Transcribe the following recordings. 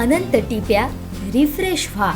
अनंत टिप्या refresh व्हा.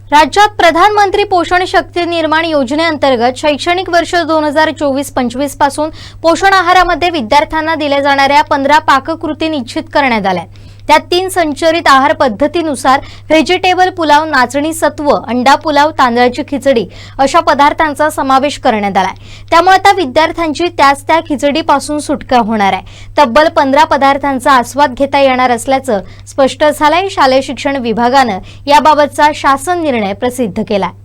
राज्यात प्रधानमंत्री पोषण शक्ती निर्माण योजनेअंतर्गत शैक्षणिक वर्ष दोन हजार चोवीस पंचवीसपासून पोषण आहारामध्ये विद्यार्थ्यांना दिल्या जाणाऱ्या पंधरा पाककृती निश्चित करण्यात आल्या. त्यात तीन संचरित आहार पद्धतीनुसार व्हेजिटेबल पुलाव नाचणी सत्व अंडा पुलाव तांदळाची खिचडी अशा पदार्थांचा समावेश करण्यात आलाय. त्यामुळे आता विद्यार्थ्यांची त्याच त्या खिचडीपासून सुटका होणार आहे. तब्बल पंधरा पदार्थांचा आस्वाद घेता येणार असल्याचं स्पष्ट झालंय. शालेय शिक्षण विभागानं याबाबतचा शासन निर्णय प्रसिद्ध केलाय.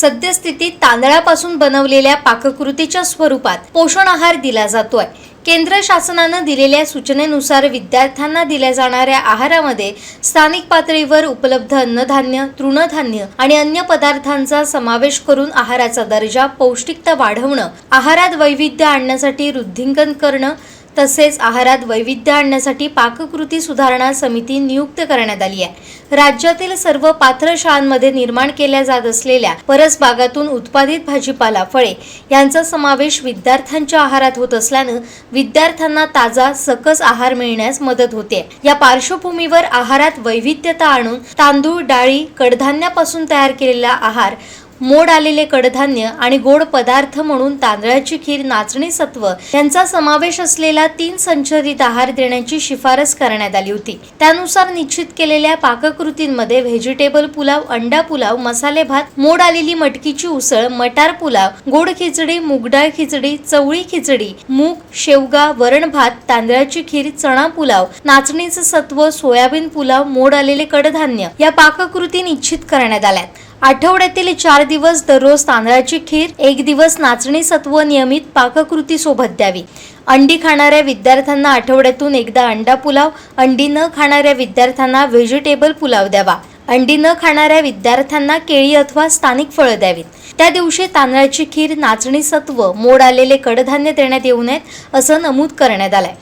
सद्यस्थितीत तांदळापासून बनवलेल्या पाककृतीच्या स्वरूपात पोषण आहार दिला जातोय. केंद्र शासनानं दिलेल्या सूचनेनुसार विद्यार्थ्यांना दिल्या जाणाऱ्या आहारामध्ये स्थानिक पातळीवर उपलब्ध अन्नधान्य तृणधान्य आणि अन्य पदार्थांचा समावेश करून आहाराचा दर्जा पौष्टिकता वाढवणं आहारात वैविध्य आणण्यासाठी वृद्धिंकन करणं तसेच आहारात वैविध्य आणण्यासाठी पाककृती सुधारणा समिती नियुक्त करण्यात आली आहे. राज्यातील सर्व पात्र शाळांमध्ये निर्माण केल्या जात असलेल्या परसबागातून उत्पादित भाजीपाला फळे यांचा समावेश विद्यार्थ्यांच्या आहारात होत असल्यानं विद्यार्थ्यांना ताजा सकस आहार मिळण्यास मदत होते. या पार्श्वभूमीवर आहारात वैविध्यता आणून तांदूळ डाळी कडधान्यापासून तयार केलेला आहार मोड आलेले कडधान्य आणि गोड पदार्थ म्हणून तांदळाची खीर नाचणी सत्व यांचा समावेश असलेला तीन संचरित आहार देण्याची शिफारस करण्यात आली होती. त्यानुसार निश्चित केलेल्या पाककृतींमध्ये व्हेजिटेबल पुलाव अंडा पुलाव मसाले भात मोड आलेली मटकीची उसळ मटार पुलाव गोड खिचडी मुगडाळ खिचडी चवळी खिचडी मूग शेवगा वरण भात तांदळाची खीर चणा पुलाव नाचणीचं सत्व सोयाबीन पुलाव मोड आलेले कडधान्य या पाककृती निश्चित करण्यात आल्यात. आठवड्यातील चार दिवस दररोज तांदळाची खीर एक दिवस नाचणी सत्व नियमित पाककृती सोबत द्यावी. अंडी खाणाऱ्या विद्यार्थ्यांना आठवड्यातून एकदा अंडा पुलाव अंडी न खाणाऱ्या विद्यार्थ्यांना व्हेजिटेबल पुलाव द्यावा. अंडी न खाणाऱ्या विद्यार्थ्यांना केळी अथवा स्थानिक फळं द्यावीत. त्या दिवशी तांदळाची खीर नाचणी सत्व मोड आलेले कडधान्य देण्यात येऊ नयेत असं नमूद करण्यात आलंय.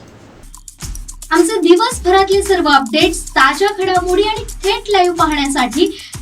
आमचे दिवसभरातले सर्व अपडेट्स ताज्या घडामोडी आणि थेट लाईव्ह पाहण्यासाठी